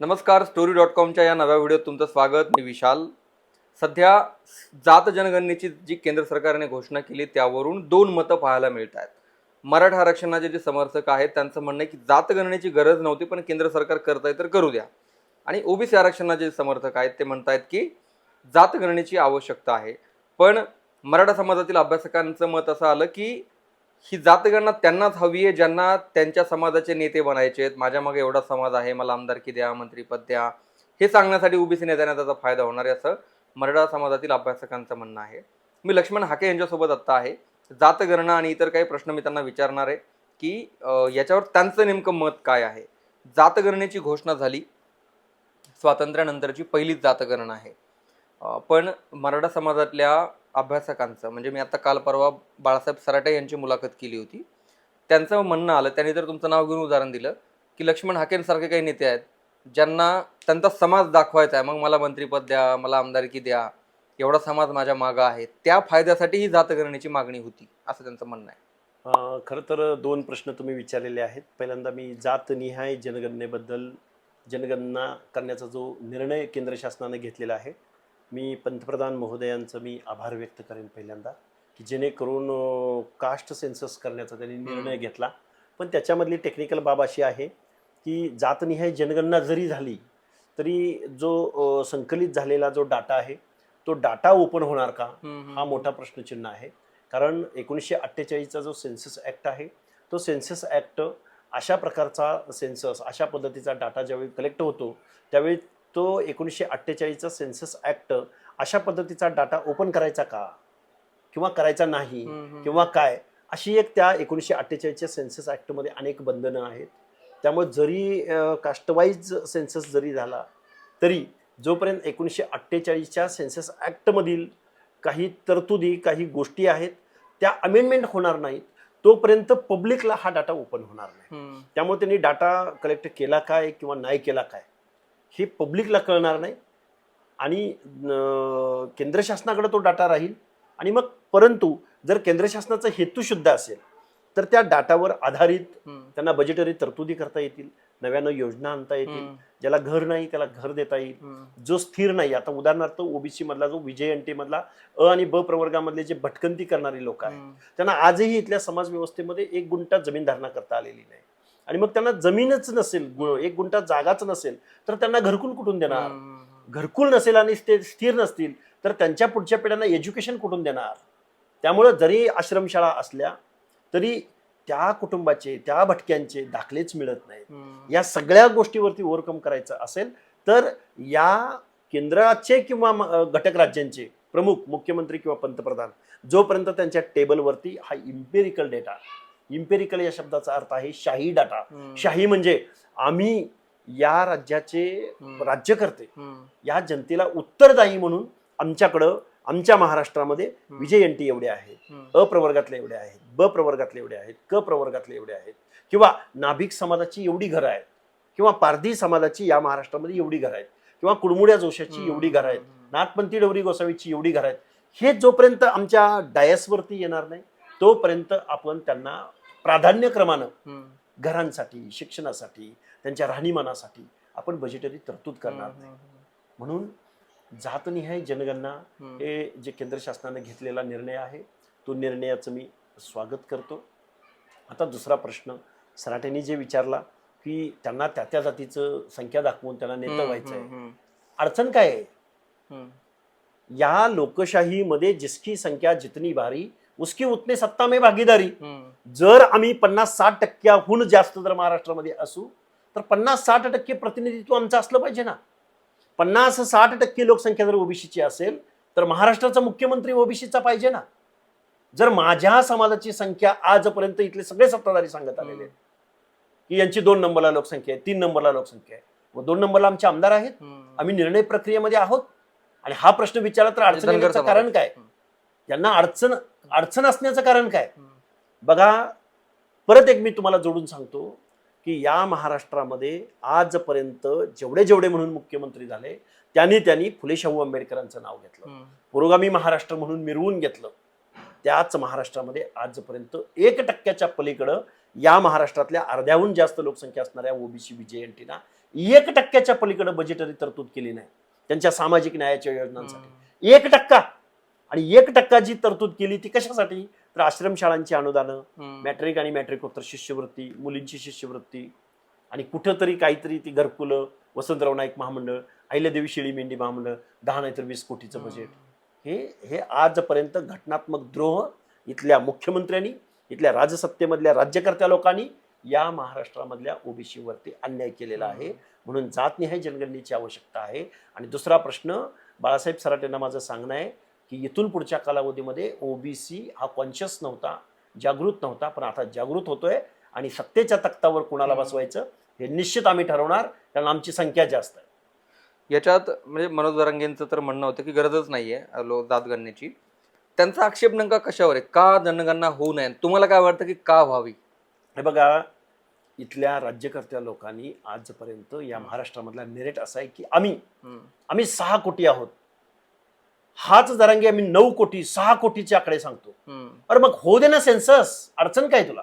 नमस्कार story dot कॉमच्या या नव्या व्हिडिओत तुमचं स्वागत. मी विशाल. सध्या जात जनगणनेची जी केंद्र सरकारने घोषणा केली त्यावरून दोन मतं पाहायला मिळत आहेत मराठा आरक्षणाचे जे समर्थक आहेत त्यांचं म्हणणं आहे की जात गणनेची गरज नव्हती पण केंद्र सरकार करत आहे तर करू द्या. आणि ओबीसी आरक्षणाचे जे समर्थक आहेत ते म्हणतायत की जात गणनेची आवश्यकता आहे. पण मराठा समाजातील अभ्यासकांचं मत असं आलं की ही जातगणना त्यांनाच हवी आहे ज्यांना त्यांच्या समाजाचे नेते बनायचे आहेत. माझ्या मागे एवढा समाज आहे मला आमदारकी द्या मंत्रीपद द्या. हे सांगण्यासाठी ओबीसी नेत्यांना त्याचा फायदा होणार आहे असं मराठा समाजातील अभ्यासकांचं म्हणणं आहे. मी लक्ष्मण हाके यांच्यासोबत आत्ता आहे. जातगणना आणि इतर काही प्रश्न मी त्यांना विचारणार आहे की याच्यावर त्यांचं नेमकं मत काय आहे? जातगणनेची घोषणा झाली. स्वातंत्र्यानंतरची पहिलीच जातगणना आहे. पण मराठा समाजातल्या अभ्यासकांचं. म्हणजे मी आता काल परवा बाळासाहेब सराटे यांची मुलाखत केली होती. त्यांचं म्हणणं आलं त्यांनी तर तुमचं नाव घेऊन उदाहरण दिलं की लक्ष्मण हाकेंसारखे काही नेते आहेत ज्यांना त्यांचा समाज दाखवायचा आहे मग मला मंत्रीपद द्या मला आमदारकी द्या एवढा समाज माझ्या मागं आहे त्या फायद्यासाठी ही जातगणनेची मागणी होती असं त्यांचं म्हणणं आहे. खरं तर दोन प्रश्न तुम्ही विचारलेले आहेत. पहिल्यांदा मी जातनिहाय जनगणनेबद्दल जनगणना करण्याचा जो निर्णय केंद्र शासनाने घेतलेला आहे मी पंतप्रधान महोदयांचं मी आभार व्यक्त करेन पहिल्यांदा की जेणेकरून कास्ट सेन्सस करण्याचा त्यांनी निर्णय. घेतला. पण त्याच्यामधली टेक्निकल बाब अशी आहे की जातनिहाय जनगणना जरी झाली तरी जो संकलित झालेला जो डाटा आहे तो डाटा ओपन होणार का? हा मोठा प्रश्नचिन्ह आहे. कारण एकोणीसशे अठ्ठेचाळीसचा जो सेन्सस ॲक्ट आहे तो सेन्सस ॲक्ट अशा प्रकारचा सेन्सस अशा पद्धतीचा डाटा ज्यावेळी कलेक्ट होतो त्यावेळी तो एकोणीसशे अठ्ठेचाळीसचा सेन्सस ॲक्ट अशा पद्धतीचा डाटा ओपन करायचा का? किंवा करायचा नाही? किंवा काय? अशी एक त्या एकोणीसशे अठ्ठेचाळीसच्या सेन्सस ॲक्टमध्ये अनेक बंधनं आहेत. त्यामुळे जरी कास्टवाईज सेन्सस जरी झाला तरी जोपर्यंत एकोणीसशे अठ्ठेचाळीसच्या सेन्सस ॲक्टमधील काही तरतुदी काही गोष्टी आहेत त्या अमेंडमेंट होणार नाहीत तोपर्यंत पब्लिकला हा डाटा ओपन होणार नाही. त्यामुळे त्यांनी डाटा कलेक्ट केला काय किंवा नाही केला काय? हे पब्लिकला कळणार नाही. आणि केंद्र शासनाकडे तो डाटा राहील. आणि मग परंतु जर केंद्र शासनाचा हेतू शुद्ध असेल तर त्या डाटावर आधारित त्यांना बजेटरी तरतुदी करता येतील. नव्यानं योजना आणता येतील. ज्याला घर नाही त्याला घर देता येईल. जो स्थिर नाही आता उदाहरणार्थ ओबीसी मधला जो विजय एन टी मधला अ आणि ब प्रवर्गामधले जे भटकंती करणारी लोक आहेत त्यांना आजही इथल्या समाज व्यवस्थेमध्ये एक गुंठा जमीन धारणा करता आलेली नाही. आणि मग त्यांना जमीनच नसेल एक गुंठा जागाच नसेल तर त्यांना घरकुल कुठून देणार? घरकुल नसेल आणि ते स्थिर नसतील तर त्यांच्या पुढच्या पिढ्यांना एज्युकेशन कुठून देणार? त्यामुळं जरी आश्रमशाळा असल्या तरी त्या कुटुंबाचे त्या भटक्यांचे दाखलेच मिळत नाहीत. या सगळ्या गोष्टीवरती ओव्हरकम करायचं असेल तर या केंद्राचे किंवा घटक राज्यांचे प्रमुख मुख्यमंत्री किंवा पंतप्रधान जोपर्यंत त्यांच्या टेबलवरती हा इम्पेरिकल डेटा इम्पेरिकल या शब्दाचा अर्थ आहे शाही डाटा. शाही म्हणजे आम्ही या राज्याचे. राज्यकर्ते या जनतेला उत्तरदायी म्हणून आमच्याकडं आमच्या महाराष्ट्रामध्ये विजय एन टी एवढे आहेत. अ प्रवर्गातले एवढे आहेत. ब प्रवर्गातले एवढे आहेत. क प्रवर्गातले एवढे आहेत. किंवा नाभिक समाजाची एवढी घरं आहेत. किंवा पारधी समाजाची या महाराष्ट्रामध्ये एवढी घरं आहेत. किंवा कुडमुड्या जोशाची एवढी घरं आहेत. नाथपंथी डवरी गोसावीची एवढी घरं आहेत. हे जोपर्यंत आमच्या डायसवरती येणार नाही तोपर्यंत आपण त्यांना प्राधान्यक्रमानं घरांसाठी शिक्षणासाठी त्यांच्या राहणीमानासाठी आपण बजेटरी तरतूद करणार. नाही म्हणून जातनिहाय जनगणना हे जे केंद्र शासनाने घेतलेला निर्णय आहे तो निर्णयाचं मी स्वागत करतो. आता दुसरा प्रश्न सराटेंनी जे विचारला की त्यांना त्या त्या जातीचं संख्या दाखवून त्यांना नेतं व्हायचं आहे अडचण काय आहे? या लोकशाहीमध्ये जिसकी संख्या जितनी भारी उसकी उतने सत्ता में भागीदारी। जर आम्ही पन्नास साठ टक्क्याहून जास्त जर महाराष्ट्रामध्ये असू तर पन्नास साठ टक्के प्रतिनिधित्व आमचं असलं पाहिजे ना. पन्नास साठ टक्के लोकसंख्या जर ओबीसीची असेल तर महाराष्ट्राचा मुख्यमंत्री ओबीसीचा पाहिजे ना. जर माझ्या समाजाची संख्या आजपर्यंत इथले सगळे सत्ताधारी सांगत आलेले आहेत की यांची दोन नंबरला लोकसंख्या आहे तीन नंबरला लोकसंख्या आहे व दोन नंबरला आमचे आमदार आहेत आम्ही निर्णय प्रक्रियेमध्ये आहोत. आणि हा प्रश्न विचारला तर अडचण. कारण काय? यांना अडचण अडचण असण्याचं कारण काय? बघा परत एक मी तुम्हाला जोडून सांगतो की या महाराष्ट्रामध्ये आजपर्यंत जेवढे जेवढे म्हणून मुख्यमंत्री झाले त्यांनी त्यांनी फुले शाहू आंबेडकरांचं नाव घेतलं. पुरोगामी महाराष्ट्र म्हणून मिरवून घेतलं. त्याच महाराष्ट्रामध्ये आजपर्यंत एक टक्क्याच्या पलीकडं या महाराष्ट्रातल्या अर्ध्याहून जास्त लोकसंख्या असणाऱ्या ओबीसी विजय एनटीना एक टक्क्याच्या पलीकडे बजेटरी तरतूद केली नाही. त्यांच्या सामाजिक न्यायाच्या योजनांसाठी. एक टक्का. आणि एक टक्का जी तरतूद केली ती कशासाठी? तर आश्रमशाळांची अनुदानं मॅट्रिक आणि मॅट्रिकोत्तर शिष्यवृत्ती मुलींची शिष्यवृत्ती आणि कुठंतरी काहीतरी ती घरकुलं वसंतराव नाईक महामंडळ अहिल्यादेवी शेळी मेंढी महामंडळ दहा नाहीतर वीस कोटीचं बजेट हे हे आजपर्यंत घटनात्मक द्रोह इथल्या मुख्यमंत्र्यांनी इथल्या राजसत्तेमधल्या राज्यकर्त्या लोकांनी या महाराष्ट्रामधल्या ओबीसी वरती अन्याय केलेला आहे. म्हणून जातनिहाय जनगणनेची आवश्यकता आहे. आणि दुसरा प्रश्न बाळासाहेब सराटेंना माझं सांगणं आहे की इथून पुढच्या कालावधीमध्ये ओबीसी हा कॉन्शियस नव्हता जागृत नव्हता पण आता जागृत होतोय आणि सत्तेच्या तख्तावर कुणाला. बसवायचं हे निश्चित आम्ही ठरवणार कारण आमची संख्या जास्त आहे. याच्यात म्हणजे मनोज जरांगेंचं तर म्हणणं होतं की गरजच नाहीये लो जातगणनेची त्यांचा आक्षेप नेमका कशावर आहे? का जनगणना होऊ नये? तुम्हाला काय वाटतं की का व्हावी? हे बघा इथल्या राज्यकर्त्या लोकांनी आजपर्यंत या महाराष्ट्रामधला मेरिट असा आहे की आम्ही आम्ही सहा कोटी आहोत. हाच जरांगे आम्ही नऊ कोटी सहा कोटीचे आकडे सांगतो. अरे मग हो दे ना सेन्सस अडचण काय तुला?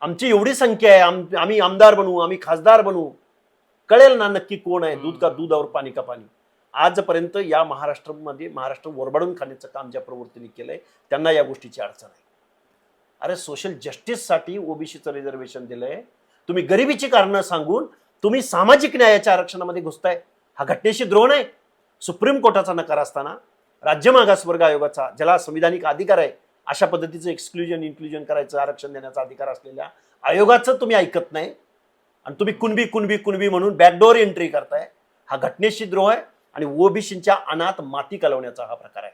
आमची एवढी संख्या आहे आम- आम्ही आमदार बनवू आम्ही खासदार बनवू कळेल ना नक्की कोण आहे दूध का दूध और पाणी का पाणी. आजपर्यंत या महाराष्ट्रामध्ये महाराष्ट्र वरबाडून खाण्याचं काम ज्या प्रवृत्तीने केलंय त्यांना या गोष्टीची अडचण आहे. अरे सोशल जस्टिससाठी ओबीसीचं रिझर्वेशन दिलंय. तुम्ही गरिबीची कारणं सांगून तुम्ही सामाजिक न्यायाच्या आरक्षणामध्ये घुसताय. हा घटनेशी द्रोह आहे सुप्रीम कोर्टाचा नकार असताना राज्य मागासवर्ग आयोगाचा ज्याला संविधानिक अधिकार आहे अशा पद्धतीचं एक्सक्लुजन इन्क्लुजन करायचं आरक्षण देण्याचा अधिकार असलेल्या आयोगाचं तुम्ही ऐकत नाही. आणि तुम्ही कुणबी कुणबी कुणबी म्हणून बॅकडोर एंट्री करताय हा घटनेशी द्रोह आहे आणि ओबीसींच्या अनाथ माती कलवण्याचा हा प्रकार आहे.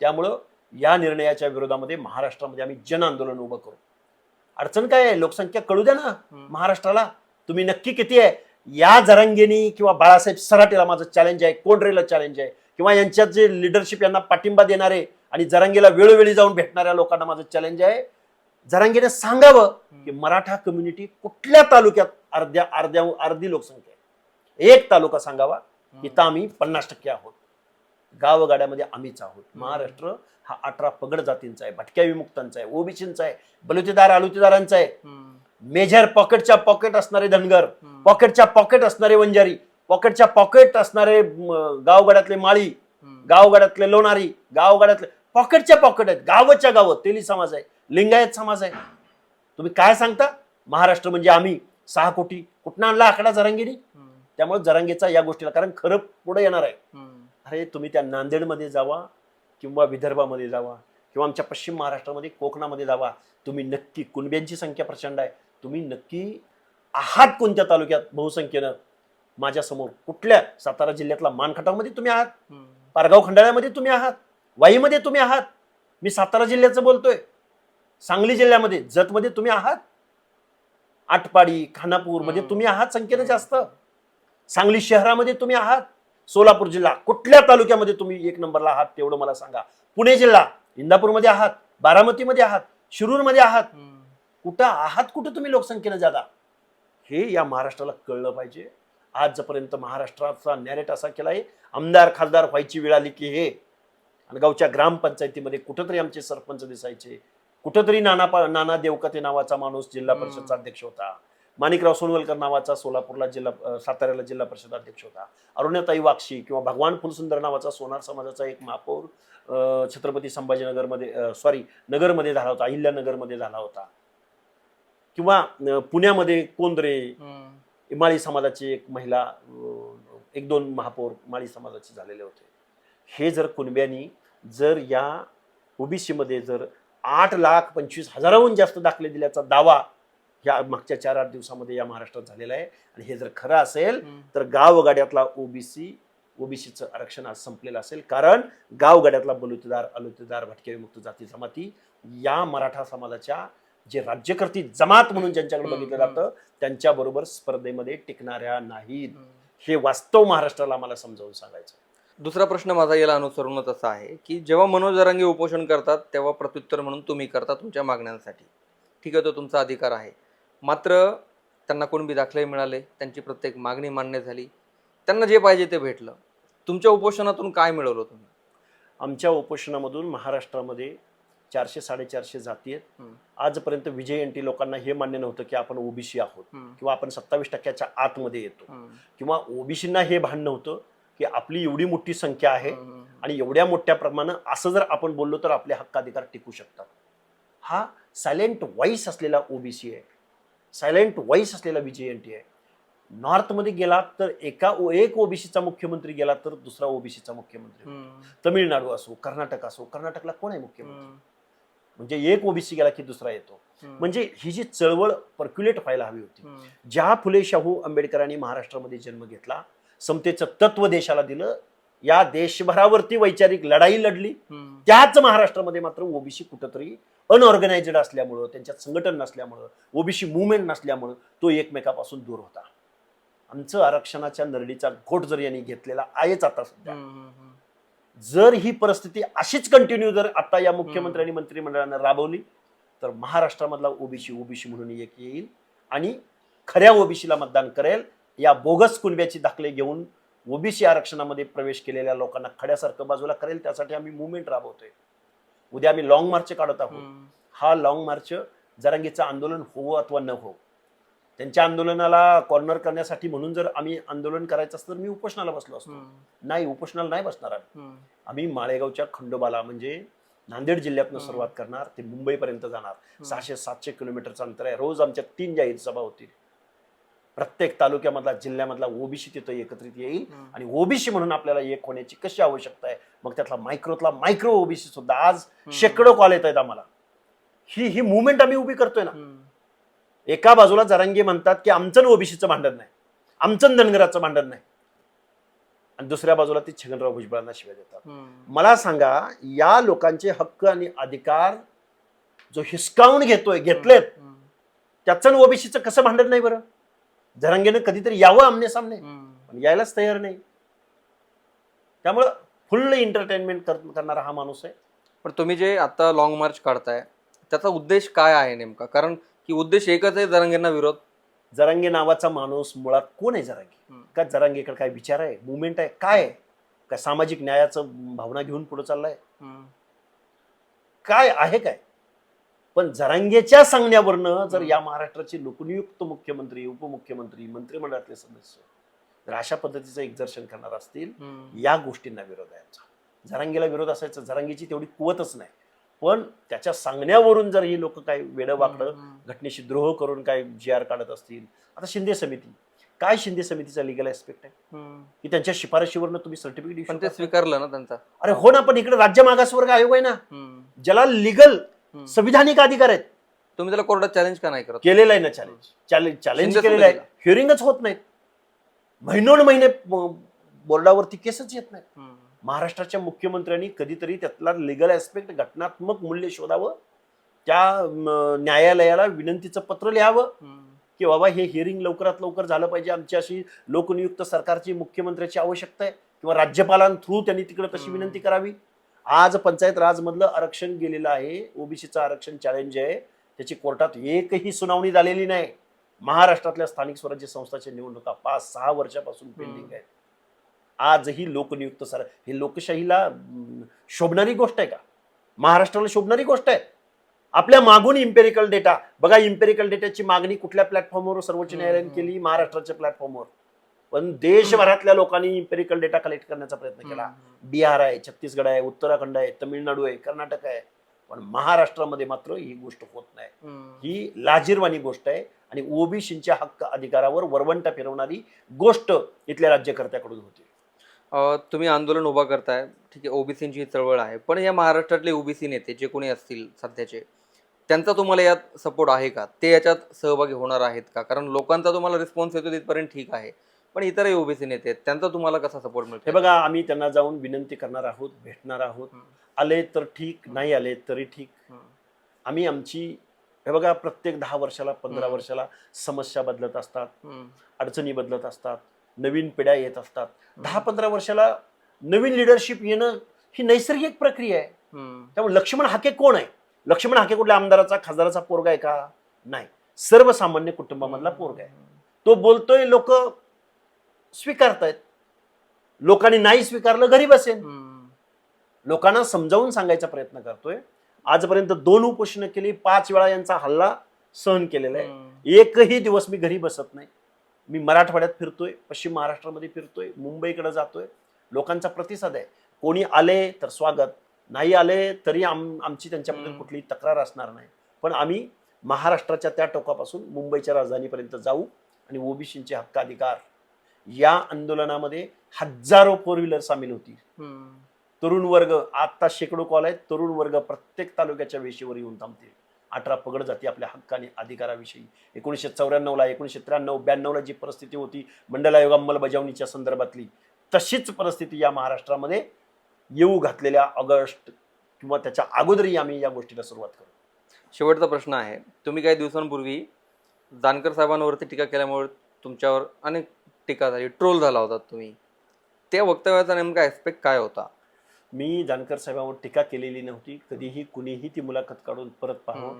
त्यामुळं या निर्णयाच्या विरोधामध्ये महाराष्ट्रामध्ये आम्ही जन आंदोलन उभं करू. अडचण काय आहे? लोकसंख्या कळू द्या ना महाराष्ट्राला. तुम्ही नक्की किती आहे? या जरांगेनी किंवा बाळासाहेब सराटेला माझं चॅलेंज आहे कोंडरेला चॅलेंज आहे किंवा यांच्यात जे लिडरशिप यांना पाठिंबा देणारे आणि जरांगेला वेळोवेळी जाऊन भेटणाऱ्या लोकांना माझं चॅलेंज आहे. जरांगेने सांगावं की मराठा कम्युनिटी कुठल्या तालुक्यात अर्ध्या अर्ध्या अर्धी लोकसंख्या आहे? एक तालुका सांगावा इथं आम्ही पन्नास टक्के आहोत. गावगाड्यामध्ये आम्हीच आहोत. महाराष्ट्र हा अठरा पगड जातींचा आहे भटक्या विमुक्तांचा आहे ओबीसींचा आहे बलुतेदार आलुतेदारांचा आहे. मेजर पॉकेटच्या पॉकेट असणारे धनगर पॉकेटच्या पॉकेट असणारे वंजारी पॉकेटच्या पॉकेट असणारे गावगाड्यातले माळी गावगाड्यातले लोणारी गावगाड्यातले पॉकेटच्या पॉकेट आहेत. गावच्या गावं तेली समाज आहे लिंगायत समाज आहे. तुम्ही काय सांगता? महाराष्ट्र म्हणजे आम्ही सहा कोटी कुठनं आणला आकडा जरांगीनी? त्यामुळे जरांगेचा या गोष्टीला कारण खरं पुढे येणार आहे. अरे तुम्ही त्या नांदेडमध्ये जावा किंवा विदर्भामध्ये जावा किंवा आमच्या पश्चिम महाराष्ट्रामध्ये कोकणामध्ये जावा. तुम्ही नक्की कुणब्यांची संख्या प्रचंड आहे. तुम्ही नक्की आहात कोणत्या तालुक्यात? बहुसंख्येनं माझ्यासमोर कुठल्या सातारा जिल्ह्यातला मानखटावमध्ये तुम्ही आहात? पारगाव खंडाळ्यामध्ये तुम्ही आहात? वाईमध्ये तुम्ही आहात? मी सातारा जिल्ह्याचं बोलतोय. सांगली जिल्ह्यामध्ये जतमध्ये तुम्ही आहात? आटपाडी खानापूरमध्ये. तुम्ही आहात? संख्येनं जास्त. सांगली शहरामध्ये तुम्ही आहात? सोलापूर जिल्हा कुठल्या तालुक्यामध्ये तुम्ही एक नंबरला आहात तेवढं मला सांगा. पुणे जिल्हा इंदापूरमध्ये आहात? बारामतीमध्ये आहात? शिरूरमध्ये आहात? कुठं आहात कुठं तुम्ही लोकसंख्येनं जादा? हे या महाराष्ट्राला कळलं पाहिजे. आजपर्यंत महाराष्ट्राचा नॅरेट असा केला आहे आमदार खासदार व्हायची वेळ आली की हे. आणि गावच्या ग्रामपंचायतीमध्ये कुठंतरी आमचे सरपंच दिसायचे. कुठंतरी नाना पा नाना देवकते नावाचा माणूस जिल्हा. परिषदचा अध्यक्ष होता. माणिकराव सोनवलकर नावाचा सोलापूरला जिल्हा साताऱ्याला जिल्हा परिषद अध्यक्ष होता. अरुण्याताई वाक्षी किंवा भगवान फुलसुंदर नावाचा सोनार समाजाचा एक महापौर अं, छत्रपती संभाजीनगरमध्ये सॉरी नगरमध्ये झाला होता अहिल्यानगरमध्ये झाला होता. किंवा पुण्यामध्ये कोंद्रे माळी समाजाची एक महिला एक दोन महापौर माळी समाजाचे झालेले होते. हे जर कुणब्यांनी जर या ओबीसी मध्ये जर आठ लाख पंचवीस हजाराहून जास्त दाखले दिल्याचा दावा या मागच्या चार आठ दिवसामध्ये या महाराष्ट्रात झालेला आहे आणि हे जर खरं असेल तर गावगाड्यातला ओबीसी ओबीसीचं आरक्षण आज संपलेलं असेल. कारण गावगाड्यातला बलुतेदार अलुतेदार भटके विमुक्त जाती जमाती या मराठा समाजाच्या जे राज्यकर्ती जमात म्हणून ज्यांच्याकडे बघितलं. जातं त्यांच्याबरोबर स्पर्धेमध्ये टिकणाऱ्या नाहीत. हे वास्तव महाराष्ट्राला आम्हाला समजावून सांगायचं दुसरा प्रश्न माझा याला अनुसरूनच असा आहे की जेव्हा मनोज जरांगे उपोषण करतात तेव्हा प्रत्युत्तर म्हणून तुम्ही करता तुमच्या मागण्यांसाठी. ठीक आहे तो तुमचा अधिकार आहे. मात्र त्यांना कुणबी दाखले मिळाले त्यांची प्रत्येक मागणी मान्य झाली. त्यांना जे पाहिजे ते भेटलं. तुमच्या उपोषणातून काय मिळवलं तुम्ही? आमच्या उपोषणामधून महाराष्ट्रामध्ये चारशे साडेचारशे जाती आहेत. आजपर्यंत विजय एन टी लोकांना हे मान्य नव्हतं की आपण ओबीसी आहोत. किंवा आपण सत्तावीस टक्क्याच्या आतमध्ये येतो. किंवा ओबीसींना हे भान नव्हतं की आपली एवढी मोठी संख्या आहे. आणि एवढ्या मोठ्या प्रमाणात असं जर आपण बोललो तर आपले हक्काधिकार टिकू शकतात हा सायलेंट व्हॉइस असलेला ओबीसी आहे सायलेंट व्हॉइस असलेला विजय एन टी आहे नॉर्थमध्ये गेला तर एका एक ओबीसीचा मुख्यमंत्री गेला तर दुसरा ओबीसीचा मुख्यमंत्री. तमिळनाडू असो कर्नाटक असो कर्नाटकला कोण आहे मुख्यमंत्री. म्हणजे एक ओबीसी गेला की दुसरा येतो. म्हणजे ही जी चळवळ पर्क्युलेट व्हायला हवी होती. ज्या फुले शाहू आंबेडकरांनी महाराष्ट्रामध्ये जन्म घेतला समतेचं तत्व देशाला दिलं या देशभरावरती वैचारिक लढाई लढली. त्याच महाराष्ट्रामध्ये मात्र ओबीसी कुठंतरी अनऑर्गनायझेड असल्यामुळं त्यांच्यात संघटन नसल्यामुळं ओबीसी मुवमेंट नसल्यामुळं तो एकमेकापासून दूर होता आमचं आरक्षणाच्या नरडीचा घोट जर यांनी घेतलेला आहेच आता सध्या. जर ही परिस्थिती अशीच कंटिन्यू जर आता या मुख्यमंत्री आणि मंत्रिमंडळानं राबवली तर महाराष्ट्रामधला ओबीसी ओबीसी म्हणून एक येईल आणि खऱ्या ओबीसीला मतदान करेल. या बोगस कुणब्याची दाखले घेऊन ओबीसी आरक्षणामध्ये प्रवेश केलेल्या लोकांना खड्यासारखं बाजूला करेल त्यासाठी आम्ही मुवमेंट राबवतोय. उद्या आम्ही लॉंग मार्च काढत आहोत. हा लॉंग मार्च जरांगीचं आंदोलन होवो अथवा न हो त्यांच्या आंदोलनाला कॉर्नर करण्यासाठी म्हणून जर आम्ही आंदोलन करायचं असतं तर मी उपोषणाला बसलो असतो. नाही उपोषणाला नाही बसणार आम्ही. आम्ही माळेगावच्या खंडोबाला म्हणजे नांदेड जिल्ह्यातनं. सुरुवात करणार ते मुंबईपर्यंत जाणार सहाशे सातशे किलोमीटरचं अंतर आहे रोज आमच्या तीन जाहीर सभा होतील प्रत्येक तालुक्यामधला जिल्ह्यामधला ओबीसी तिथं एकत्रित येईल. आणि ओबीसी म्हणून आपल्याला एक होण्याची कशी आवश्यकता आहे मग त्यातला मायक्रोतला मायक्रो ओबीसी सुद्धा आज. शेकडो कॉल येत आहेत आम्हाला ही ही मुवमेंट आम्ही उभी करतोय ना. एका बाजूला जरांगे म्हणतात की आमचं ओबीसीचं भांडण नाही. आमचं धनगराचं भांडण नाही. आणि दुसऱ्या बाजूला ते छगनराव भुजबळांना शिवाय देतात. मला सांगा या लोकांचे हक्क आणि अधिकार जो हिसकावून घेतोय घेतलेत. त्याचं ओबीसीचं कसं भांडण नाही बरं? जरांगेनं कधीतरी यावं आमने सामने. पण यायलाच तयार नाही. त्यामुळं फुल्ल एंटरटेनमेंट करणारा हा माणूस आहे. पण तुम्ही जे आता लॉंग मार्च काढताय त्याचा उद्देश काय आहे नेमका? कारण की उद्देश एकच आहे जरांगेंना विरोध? जरांगे नावाचा माणूस मुळात कोण आहे जरांगे. का जरांगेकडे काय विचार आहे? मुवमेंट आहे? काय आहे? काय सामाजिक न्यायाचं भावना घेऊन पुढे चाललाय. काय आहे काय? पण जरांगेच्या सांगण्यावरनं जर. या महाराष्ट्राचे लोकनियुक्त मुख्यमंत्री उपमुख्यमंत्री मंत्रिमंडळातले सदस्य जर अशा पद्धतीचं एक्झर्शन करणार असतील. या गोष्टींना विरोध आहे आमचा. जरांगीला विरोध असायचा. जरांगीची तेवढी कुवतच नाही. पण त्याच्या सांगण्यावरून जर ही लोक काय वेडं वाकडं. घटनेशी द्रोह करून काय जी आर काढत असतील आता शिंदे समिती काय शिंदे समितीचा लिगल ऍस्पेक्ट आहे. की त्यांच्या शिफारशीवरनं तुम्ही सर्टिफिकेट? स्वीकारलं ना त्यांचा अरे हो ना पण इकडे राज्य मागासवर्ग आयोग आहे ना. ज्याला लिगल. संविधानिक अधिकार आहेत तुम्ही त्याला कोर्टात चॅलेंज का नाही करत केलेलं आहे ना चॅलेंज चॅलेंज चॅलेंज केलेलं आहे. हिअरिंगच होत नाहीत महिनोन महिने बोर्डावरती केसच येत नाही हम्म. महाराष्ट्राच्या मुख्यमंत्र्यांनी कधीतरी त्यातला लिगल ऍस्पेक्ट घटनात्मक मूल्य शोधावं. त्या न्यायालयाला विनंतीचं पत्र लिहावं. की बाबा हे हिअरिंग लवकरात लवकर झालं पाहिजे. आमची अशी लोकनियुक्त सरकारची मुख्यमंत्र्याची आवश्यकता आहे. किंवा राज्यपालां थ्रू त्यांनी तिकडे तशी. विनंती करावी. आज पंचायत राजमधलं आरक्षण गेलेलं आहे. ओबीसीचं आरक्षण चॅलेंज आहे. त्याची कोर्टात एकही सुनावणी झालेली नाही. महाराष्ट्रातल्या स्थानिक स्वराज्य संस्थाच्या निवडणुका पाच सहा वर्षापासून पेंडिंग आहेत. आजही लोकनियुक्त सर हे लोकशाहीला शोभणारी गोष्ट आहे का? महाराष्ट्राला शोभणारी गोष्ट आहे. आपल्या मागून इम्पेरिकल डेटा बघा इम्पेरिकल डेटाची मागणी कुठल्या प्लॅटफॉर्मवर सर्वोच्च न्यायालयाने. केली? महाराष्ट्राच्या प्लॅटफॉर्मवर पण देशभरातल्या लोकांनी इम्पेरिकल डेटा कलेक्ट करण्याचा प्रयत्न केला. बिहार आहे छत्तीसगड आहे उत्तराखंड आहे तमिळनाडू आहे कर्नाटक आहे. पण महाराष्ट्रामध्ये मात्र ही गोष्ट होत नाही. ही लाजीरवाणी गोष्ट आहे आणि ओबीसीच्या हक्क अधिकारावर वरवंटा फिरवणारी गोष्ट इथल्या राज्यकर्त्याकडून होती. तुम्ही आंदोलन उभा करताय. ठीक आहे ओबीसीची चळवळ आहे. पण या महाराष्ट्रातले ओबीसी नेते जे कोणी असतील सध्याचे त्यांचा तुम्हाला यात सपोर्ट आहे का? ते याच्यात सहभागी होणार आहेत का? कारण लोकांचा तुम्हाला रिस्पॉन्स येतो तिथपर्यंत ठीक आहे. पण इतरही ओबीसी नेते आहेत त्यांचा तुम्हाला कसा सपोर्ट हे मिळतो बघा आम्ही त्यांना जाऊन विनंती करणार आहोत भेटणार आहोत. आले तर ठीक नाही आले तरी ठीक. आम्ही आमची हे बघा प्रत्येक दहा वर्षाला पंधरा. वर्षाला समस्या बदलत असतात. अडचणी बदलत असतात. नवीन पिढ्या येत असतात. दहा पंधरा वर्षाला नवीन लिडरशिप येणं ही नैसर्गिक प्रक्रिया आहे. त्यामुळे लक्ष्मण हाके कोण आहे? लक्ष्मण हाके कुठल्या आमदाराचा खासदाराचा पोरगा आहे का? नाही. सर्वसामान्य कुटुंबामधला पोरगा आहे. तो बोलतोय लोक स्वीकारतायत. लोकांनी नाही स्वीकारलं घरी बसेल. लोकांना समजावून सांगायचा प्रयत्न करतोय. आजपर्यंत दोन उपोषण केली पाच वेळा यांचा हल्ला सहन केलेला आहे. एकही दिवस मी घरी बसत नाही. मी मराठवाड्यात फिरतोय पश्चिम महाराष्ट्रामध्ये फिरतोय मुंबईकडे जातोय. लोकांचा प्रतिसाद आहे. कोणी आले तर स्वागत. नाही आले तरी आम आमची त्यांच्याबद्दल. कुठली तक्रार असणार नाही. पण आम्ही महाराष्ट्राच्या त्या टोकापासून मुंबईच्या राजधानीपर्यंत जाऊ आणि ओबीसीचे हक्क अधिकार या आंदोलनामध्ये हजारो फोर व्हीलर सामील होती. तरुण वर्ग आता शेकडो कॉल आहेत. तरुण वर्ग प्रत्येक तालुक्याच्या वेशीवर येऊन थांबतील. अठरा पगड जाती आपल्या हक्क आणि अधिकाराविषयी. एकोणीसशे चौऱ्याण्णवला एकोणीसशे त्र्याण्णव ब्याण्णवला जी परिस्थिती होती मंडल आयोग अंमलबजावणीच्या संदर्भातली तशीच परिस्थिती या महाराष्ट्रामध्ये येऊ घातलेल्या ऑगस्ट किंवा त्याच्या अगोदरही आम्ही या गोष्टीला सुरुवात करू. शेवटचा प्रश्न आहे तुम्ही काही दिवसांपूर्वी जानकर साहेबांवरती टीका केल्यामुळे तुमच्यावर अनेक टीका झाली ट्रोल झाला होता तुम्ही. त्या वक्तव्याचा नेमका ऍस्पेक्ट काय होता? मी जानकर साहेबांवर टीका केलेली नव्हती कधीही कुणीही ती मुलाखत काढून परत पाहावं.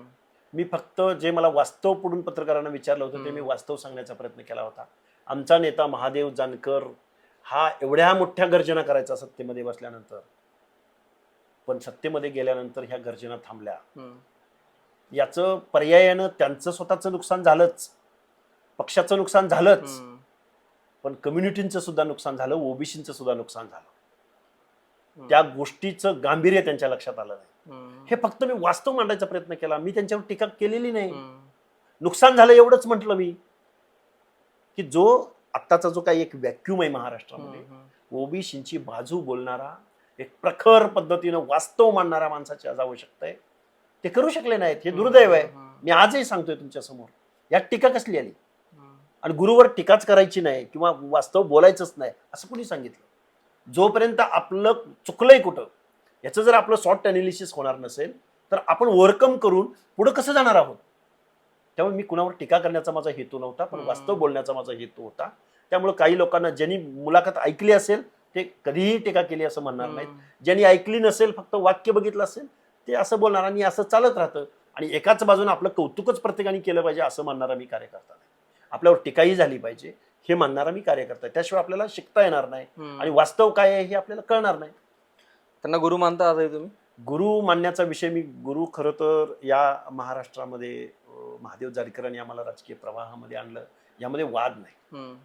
मी फक्त जे मला वास्तव पुढून पत्रकारांना विचारलं होतं ते मी. वास्तव सांगण्याचा प्रयत्न केला होता आमचा नेता महादेव जानकर हा एवढ्या मोठ्या गर्जना करायचा सत्तेमध्ये बसल्यानंतर पण सत्तेमध्ये गेल्यानंतर ह्या गर्जना थांबल्या. याचं पर्यायानं त्यांचं स्वतःचं नुकसान झालंच पक्षाचं नुकसान झालंच. पण कम्युनिटींचं सुद्धा नुकसान झालं ओबीसीचं सुद्धा नुकसान झालं. त्या गोष्टीचं गांभीर्य त्यांच्या लक्षात आलं नाही. हे फक्त मी वास्तव मांडायचा प्रयत्न केला मी त्यांच्यावर टीका केलेली नाही. नुकसान झालं एवढंच म्हटलं मी की जो आत्ताचा जो काही एक व्हॅक्युम आहे महाराष्ट्रामध्ये. ओबीसीची बाजू बोलणारा एक प्रखर पद्धतीनं वास्तव मांडणाऱ्या माणसाची आज आवश्यकता आहे ते करू शकले नाहीत हे दुर्दैव आहे. मी आजही सांगतोय तुमच्यासमोर यात टीका कसली आली. आणि गुरुवर टीकाच करायची नाही किंवा वास्तव बोलायचंच नाही असं कुणी सांगितलं जोपर्यंत आपलं चुकलंय कुठं याचं जर आपलं शॉर्ट अनालिसिस होणार नसेल तर आपण ओव्हरकम करून पुढं कसं जाणार आहोत? त्यामुळे मी कुणावर टीका करण्याचा माझा हेतू नव्हता पण. वास्तव बोलण्याचा माझा हेतू होता. त्यामुळे काही लोकांना ज्यांनी मुलाखत ऐकली असेल ते कधीही टीका केली असं म्हणणार नाहीत. ज्यांनी ऐकली नसेल फक्त वाक्य बघितलं असेल ते असं बोलणार आणि असं चालत राहतं. आणि एकाच बाजूने आपलं कौतुकच प्रत्येकाने केलं पाहिजे असं म्हणणारा मी कार्यकर्ता नाही. आपल्यावर टीकाही झाली पाहिजे. हे म्हणणारा मी कार्यकर्ता आहे. त्याशिवाय आपल्याला शिकता येणार नाही. हम्म. आणि वास्तव काय आहे हे आपल्याला कळणार नाही. त्यांना गुरु मानता आजही तुम्ही? गुरु मानण्याचा विषय मी गुरु खरं तर या महाराष्ट्रामध्ये अं, महादेव जानकरांनी आम्हाला राजकीय प्रवाहामध्ये आणलं. यामध्ये वाद नाही. हम्म.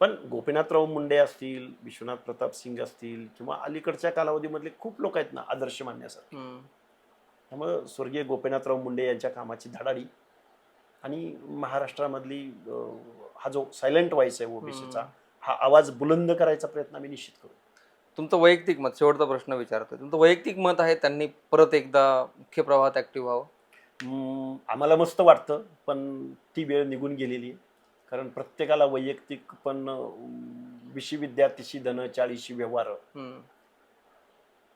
पण गोपीनाथराव मुंडे असतील विश्वनाथ प्रताप सिंग असतील किंवा अलीकडच्या कालावधीमधले खूप लोक आहेत ना आदर्श मानण्यासारखे. हम्म. त्यामुळं स्वर्गीय गोपीनाथराव मुंडे यांच्या कामाची धडाडी आणि महाराष्ट्रामधली अं, हा जो सायलेंट व्हॉइस आहे ओबीसीचा. हा आवाज बुलंद करायचा प्रयत्न आम्ही निश्चित करू. तुमचं वैयक्तिक मत शेवटचा प्रश्न विचारतोय. तुमचं वैयक्तिक मत आहे त्यांनी परत एकदा मुख्य प्रवाहात ऍक्टिव्ह व्हावं? आम्हाला मस्त वाटतं पण ती वेळ निघून गेलेली आहे. कारण प्रत्येकाला वैयक्तिक पण विशी विद्या तिशी धन चाळीशी व्यवहार.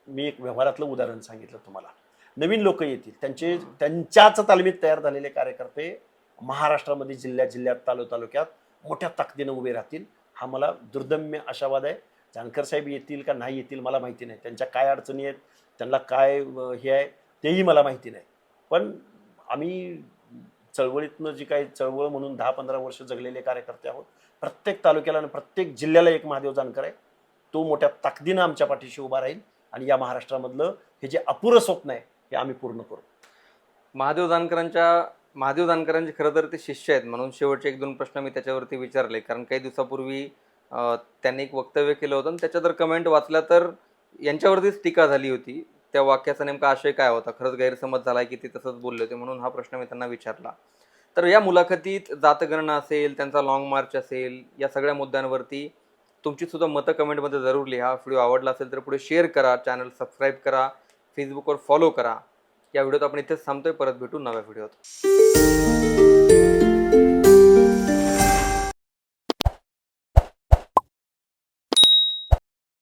मी एक व्यवहारातलं उदाहरण सांगितलं तुम्हाला. नवीन लोक येतील त्यांचे त्यांच्याच तालमीत तयार झालेले कार्यकर्ते महाराष्ट्रामध्ये जिल्ह्या जिल्ह्यात तालु तालुक्यात मोठ्या ताकदीनं उभे राहतील. हा मला दुर्दम्य आशावाद आहे. जानकर साहेब येतील का नाही येतील मला माहिती नाही. त्यांच्या काय अडचणी आहेत त्यांना काय हे आहे तेही मला माहिती नाही. पण आम्ही चळवळीतनं जी काही चळवळ म्हणून दहा पंधरा वर्ष जगलेले कार्यकर्ते आहोत प्रत्येक तालुक्याला आणि प्रत्येक जिल्ह्याला एक महादेव जानकर आहे. तो मोठ्या ताकदीनं आमच्या पाठीशी उभा राहील आणि या महाराष्ट्रामधलं हे जे अपुरं स्वप्न आहे हे आम्ही पूर्ण करू. महादेव जानकरांच्या महादेव दानकरांचे खरं तर ते शिष्य आहेत. म्हणून शेवटचे एक दोन प्रश्न मी त्याच्यावरती विचारले. कारण काही दिवसापूर्वी त्यांनी एक वक्तव्य केलं होतं आणि त्याच्या जर कमेंट वाचल्या तर यांच्यावरतीच टीका झाली होती. त्या वाक्याचा नेमका आशय काय होता? खरंच गैरसमज झाला की ते तसंच बोलले होते म्हणून हा प्रश्न मी त्यांना विचारला. तर या मुलाखतीत जातगणना असेल त्यांचा लाँग मार्च असेल या सगळ्या मुद्द्यांवरती तुमची सुद्धा मतं कमेंटमध्ये जरूर लिहा. व्हिडिओ आवडला असेल तर पुढे शेअर करा चॅनल सबस्क्राईब करा फेसबुकवर फॉलो करा. या व्हिडिओत आपण इथेच थांबतोय. परत भेटू नव्या व्हिडिओत.